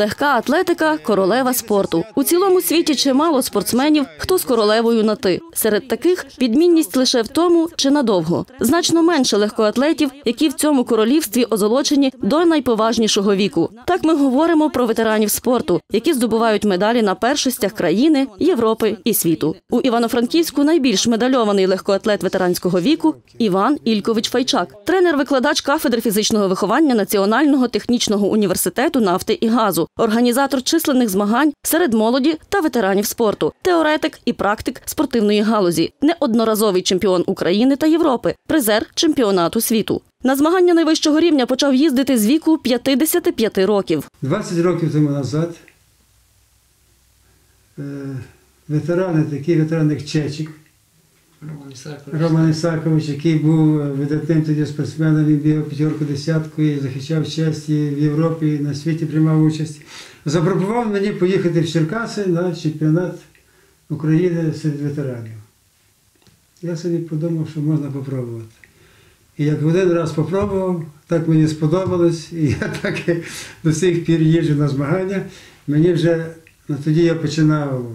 Легка атлетика королева спорту. У цілому світі чимало спортсменів, хто з королевою на ти. Серед таких відмінність лише в тому, чи надовго. Значно менше легкоатлетів, які в цьому королівстві озолочені до найповажнішого віку. Так ми говоримо про ветеранів спорту, які здобувають медалі на першостях країни, Європи і світу. У Івано-Франківську найбільш медальований легкоатлет ветеранського віку Іван Ількович Файчак, тренер-викладач кафедри фізичного виховання Національного технічного університету нафти і газу, організатор численних змагань серед молоді та ветеранів спорту, теоретик і практик спортивної галузі, неодноразовий чемпіон України та Європи, призер чемпіонату світу. На змагання найвищого рівня почав їздити з віку 55 років. 20 років тому назад е, ветерани, такі ветерани, Чечик, Роман Ісакович, який був видатним тоді спортсменом, він бігав п'ятерку десятку і захищав честь в Європі, і на світі приймав участь. Запропонував мені поїхати в Черкаси на чемпіонат України серед ветеранів. Я собі подумав, що можна спробувати. І як один раз спробував, так мені сподобалось, і я так до сих пір їжджу на змагання. Мені вже ну, тоді я починав,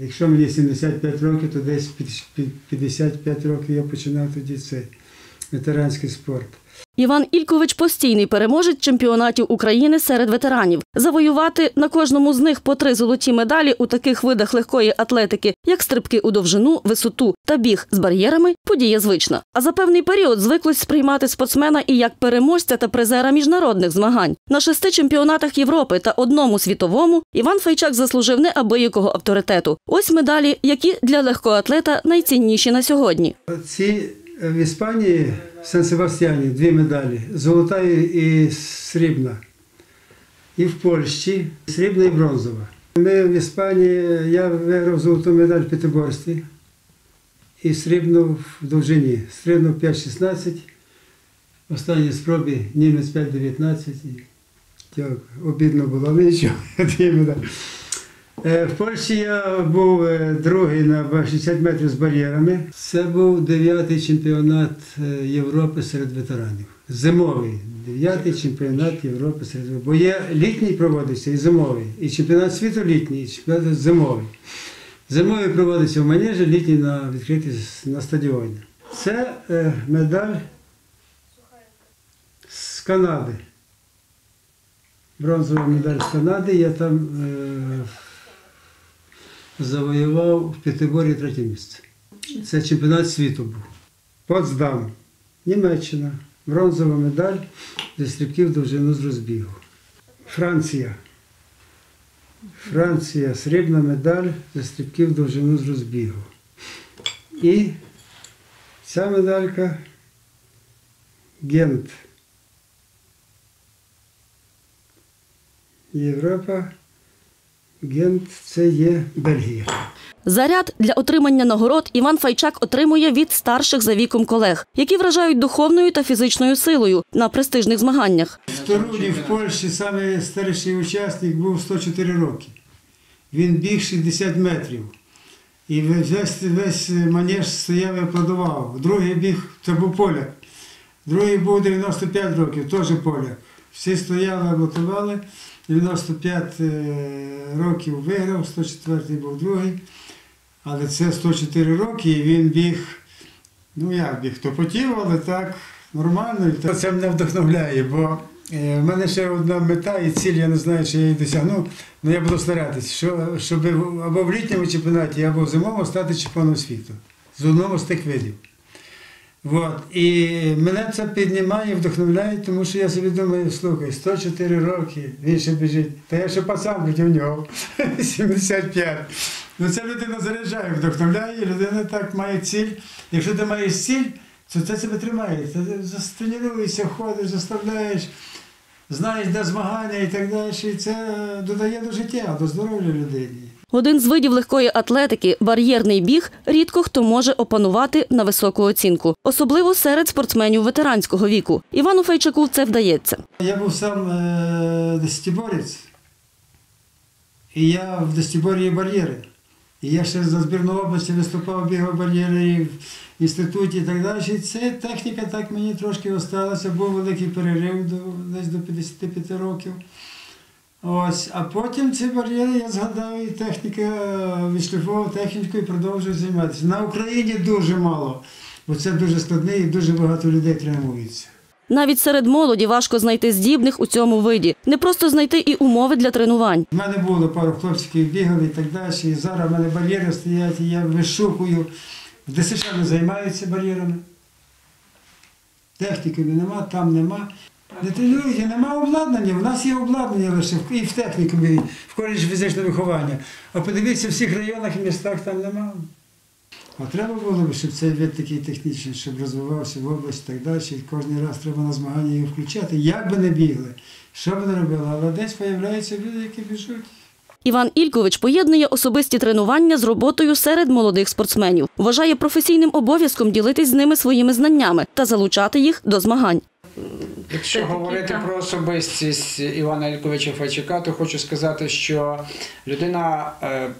якщо мені 75 років, то десь під- під 55 років я починав тоді цей ветеранський спорт. Іван Ількович постійний переможець чемпіонатів України серед ветеранів. Завоювати на кожному з них по три золоті медалі у таких видах легкої атлетики, як стрибки у довжину, висоту та біг з бар'єрами, подія звична. А за певний період звиклось сприймати спортсмена і як переможця та призера міжнародних змагань. На шести чемпіонатах Європи та одному світовому Іван Файчак заслужив неабиякого авторитету. Ось медалі, які для легкоатлета найцінніші на сьогодні. Ці в Іспанії в Сан-Себастьяні дві медалі золота і срібна. І в Польщі срібна і бронзова. Ми в Іспанії, я виграв золоту медаль в п'ятиборстві і срібну в довжині. Срібну 5,16. В останній спробі німець 5,19. І Дякую. Обідно було, але нічого. Е, В Польщі я був е, другий на 60 метрів з бар'єрами. Це був дев'ятий чемпіонат е, Європи серед ветеранів. Зимовий. Дев'ятий чемпіонат Європи серед ветеранів. Бо є літній проводиться і зимовий. І чемпіонат світу літній, і чемпіонат зимовий. Зимовий проводиться в манежі, літній на відкритій на стадіоні. Це медаль з Канади. Бронзова медаль з Канади. Я там завоював в п'ятиборі третє місце. Це чемпіонат світу був. Потсдам, Німеччина, бронзова медаль зі стрибків довжину з розбігу. Франція. Франція, срібна медаль зі стрибків довжину з розбігу. І ця медалька Гент. Європа. Гент це є Бельгія. Заряд для отримання нагород Іван Файчак отримує від старших за віком колег, які вражають духовною та фізичною силою на престижних змаганнях. В Торуні в Польщі саме старший учасник був 104 роки. Він біг 60 метрів. І весь, весь манеж стояв і аплодував. Другий біг, це був поляк. Другий був 95 років, теж поляк. Всі стояли, аплодували. 95 е, років виграв, 104 був другий. Але це 104 роки, і він біг, ну як біг, то потів, але так нормально. Це мене вдохновляє, бо е, в мене ще одна мета і ціль, я не знаю, чи я її досягну, але я буду старатися, що, щоб або в літньому чемпіонаті, або в зимовому стати чемпіоном світу. З одного з тих видів. От. І мене це піднімає, вдохновляє, тому що я собі думаю, слухай, 104 роки, він ще біжить. Та я ще пацан проти нього, 75. Ну це людина заряджає, вдохновляє, людина так має ціль. Якщо ти маєш ціль, то це тебе тримає. Ти тренуєшся, ходиш, заставляєш, знаєш, де змагання і так далі. І це додає до життя, до здоров'я людині. Один з видів легкої атлетики бар'єрний біг рідко хто може опанувати на високу оцінку, особливо серед спортсменів ветеранського віку. Івану Фейчаку це вдається. Я був сам е, десятиборець, і я в десятиборі бар'єри. І я ще за збірну області виступав, бігав бар'єри в інституті і так далі. І це техніка так мені трошки осталася, був великий перерив до, десь до 55 років. Ось, а потім ці бар'єри я згадав, і техніка е, відшліфував техніку і продовжую займатися. На Україні дуже мало, бо це дуже складне і дуже багато людей тренуються. Навіть серед молоді важко знайти здібних у цьому виді. Не просто знайти і умови для тренувань. У мене було пару хлопців, які бігали і так далі. І зараз в мене бар'єри стоять, і я вишукую. В ДСШ не займаються бар'єрами. Техніки нема, там нема. Не тренуються, нема обладнання. У нас є обладнання лише і в технікумі, в коледжі фізичного виховання. А подивіться, в всіх районах і містах там нема. А треба було б, щоб цей вид такий технічний, щоб розвивався в області і так далі. Кожен раз треба на змагання його включати. Як би не бігли, що би не робили, але десь з'являються люди, які біжуть. Іван Ількович поєднує особисті тренування з роботою серед молодих спортсменів. Вважає професійним обов'язком ділитись з ними своїми знаннями та залучати їх до змагань. Якщо говорити про особистість Івана Ільковича Файчука, то хочу сказати, що людина е,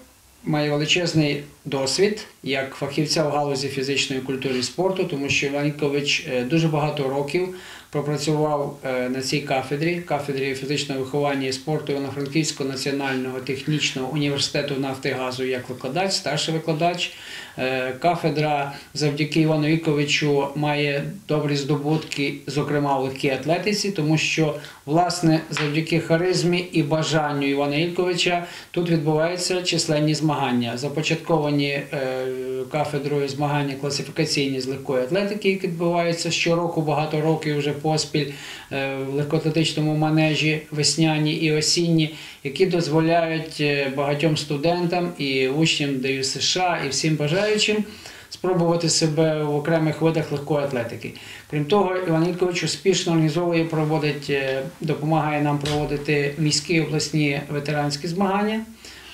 має величезний досвід як фахівця в галузі фізичної культури і спорту, тому що Іван Ількович е, дуже багато років пропрацював е, на цій кафедрі, кафедрі фізичного виховання і спорту Івано-Франківського національного технічного університету нафти і газу як викладач, старший викладач. Е, Кафедра завдяки Івану Віковичу має добрі здобутки, зокрема в легкій атлетиці, тому що власне завдяки харизмі і бажанню Івана Ільковича тут відбуваються численні змагання. Започатковані е, кафедрою змагання класифікаційні з легкої атлетики, які відбуваються щороку, багато років вже поспіль е, в легкоатлетичному манежі весняні і осінні, які дозволяють е, багатьом студентам і учням ДЮ США і всім бажаючим спробувати себе в окремих видах легкої атлетики. Крім того, Іван Ількович успішно організовує, проводить, е, допомагає нам проводити міські обласні ветеранські змагання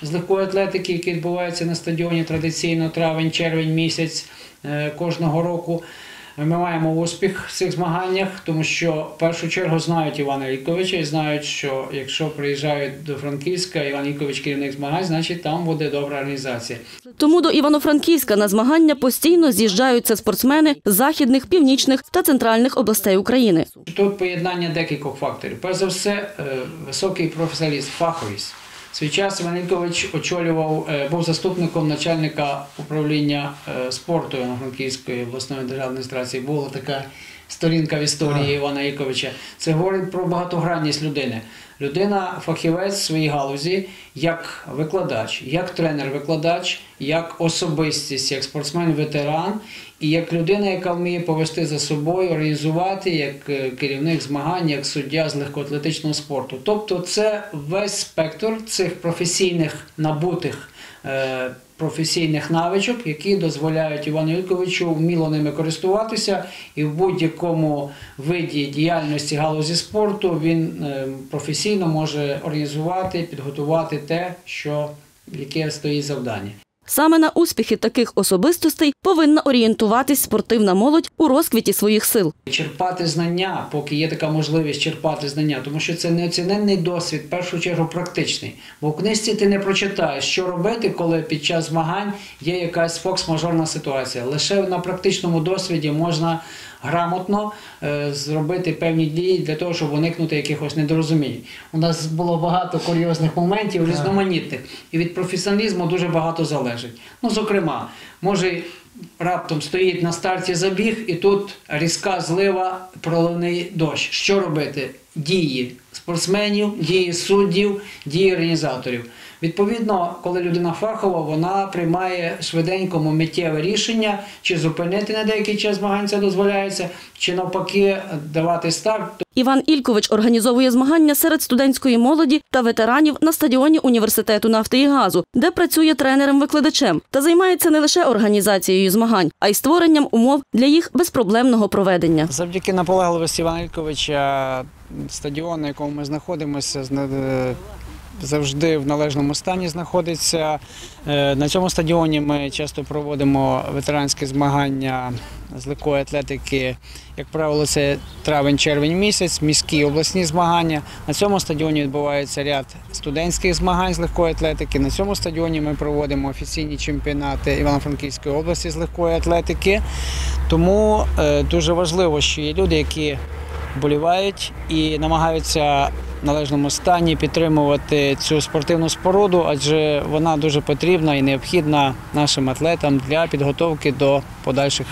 з легкої атлетики, які відбуваються на стадіоні традиційно травень-червень місяць кожного року. Ми маємо успіх в цих змаганнях, тому що в першу чергу знають Івана Ільковича і знають, що якщо приїжджають до Франківська, Іван Ількович керівник змагань, значить там буде добра організація. Тому до Івано-Франківська на змагання постійно з'їжджаються спортсмени з західних, північних та центральних областей України. Тут поєднання декількох факторів. Перш за все, е, високий професіоналізм, фаховість. Свій час Іваненкович очолював, е, був заступником начальника управління е, спорту Івано-Франківської обласної державної адміністрації. Була така сторінка в історії Івана Іковича. Це говорить про багатогранність людини. Людина фахівець в своїй галузі як викладач, як тренер-викладач, як особистість, як спортсмен-ветеран і як людина, яка вміє повести за собою, організувати як е, керівник змагань, як суддя з легкоатлетичного спорту. Тобто, це весь спектр цих професійних набутих. Е, Професійних навичок, які дозволяють Івану Ільковичу вміло ними користуватися, і в будь-якому виді діяльності галузі спорту він е, професійно може організувати, підготувати те, що яке стоїть завдання. Саме на успіхи таких особистостей повинна орієнтуватись спортивна молодь у розквіті своїх сил. Черпати знання, поки є така можливість черпати знання, тому що це неоціненний досвід, в першу чергу практичний. Бо в книжці ти не прочитаєш, що робити, коли під час змагань є якась фокс-мажорна ситуація. Лише на практичному досвіді можна грамотно е, зробити певні дії для того, щоб уникнути якихось недорозумінь. У нас було багато курйозних моментів, різноманітних, і від професіоналізму дуже багато залежить. Ну, зокрема, може раптом стоїть на старті забіг, і тут різка злива, проливний дощ. Що робити? Дії спортсменів, дії суддів, дії організаторів. Відповідно, коли людина фахова, вона приймає швиденько миттєве рішення, чи зупинити на деякий час змагань це дозволяється, чи навпаки давати старт. Іван Ількович організовує змагання серед студентської молоді та ветеранів на стадіоні університету нафти і газу, де працює тренером-викладачем та займається не лише організацією змагань, а й створенням умов для їх безпроблемного проведення. Завдяки наполегливості Івана Ільковича стадіон, на якому ми знаходимося, е, завжди в належному стані знаходиться. Е, На цьому стадіоні ми часто проводимо ветеранські змагання з легкої атлетики. Як правило, це травень-червень місяць, міські обласні змагання. На цьому стадіоні відбувається ряд студентських змагань з легкої атлетики. На цьому стадіоні ми проводимо офіційні чемпіонати Івано-Франківської області з легкої атлетики. Тому е, дуже важливо, що є люди, які вболівають і намагаються в належному стані підтримувати цю спортивну споруду, адже вона дуже потрібна і необхідна нашим атлетам для підготовки до подальших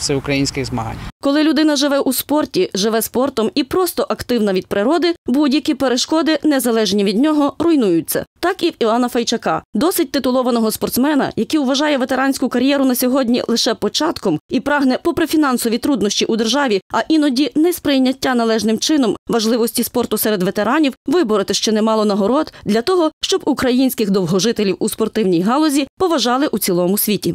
всеукраїнських змагань. Коли людина живе у спорті, живе спортом і просто активна від природи, будь-які перешкоди, незалежні від нього, руйнуються. Так і в Івана Файчака, досить титулованого спортсмена, який вважає ветеранську кар'єру на сьогодні лише початком і прагне, попри фінансові труднощі у державі, а іноді несприйняття належним чином важливості спорту серед ветеранів, вибороти ще немало нагород для того, щоб українських довгожителів у спортивній галузі поважали у цілому світі.